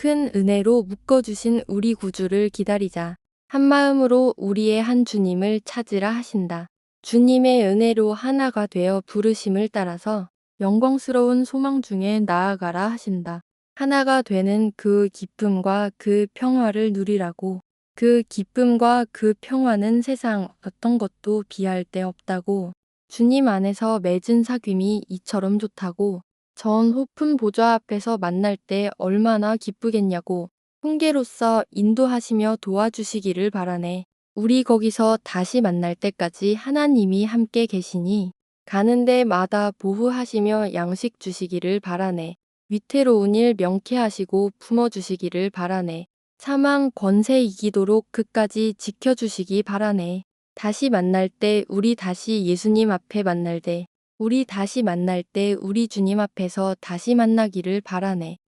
큰 은혜로 묶어주신 우리 구주를 기다리자. 한마음으로 우리의 한 주님을 찾으라 하신다. 주님의 은혜로 하나가 되어 부르심을 따라서 영광스러운 소망 중에 나아가라 하신다. 하나가 되는 그 기쁨과 그 평화를 누리라고. 그 기쁨과 그 평화는 세상 어떤 것도 비할 데 없다고. 주님 안에서 맺은 사귐이 이처럼 좋다고. 전 호픈 보좌 앞에서 만날 때 얼마나 기쁘겠냐고. 훈계로서 인도하시며 도와주시기를 바라네. 우리 거기서 다시 만날 때까지 하나님이 함께 계시니 가는 데마다 보호하시며 양식 주시기를 바라네. 위태로운 일 명쾌하시고 품어주시기를 바라네. 사망 권세 이기도록 그까지 지켜주시기 바라네. 다시 만날 때 우리 다시 예수님 앞에 만날 때 우리 다시 만날 때 우리 주님 앞에서 다시 만나기를 바라네.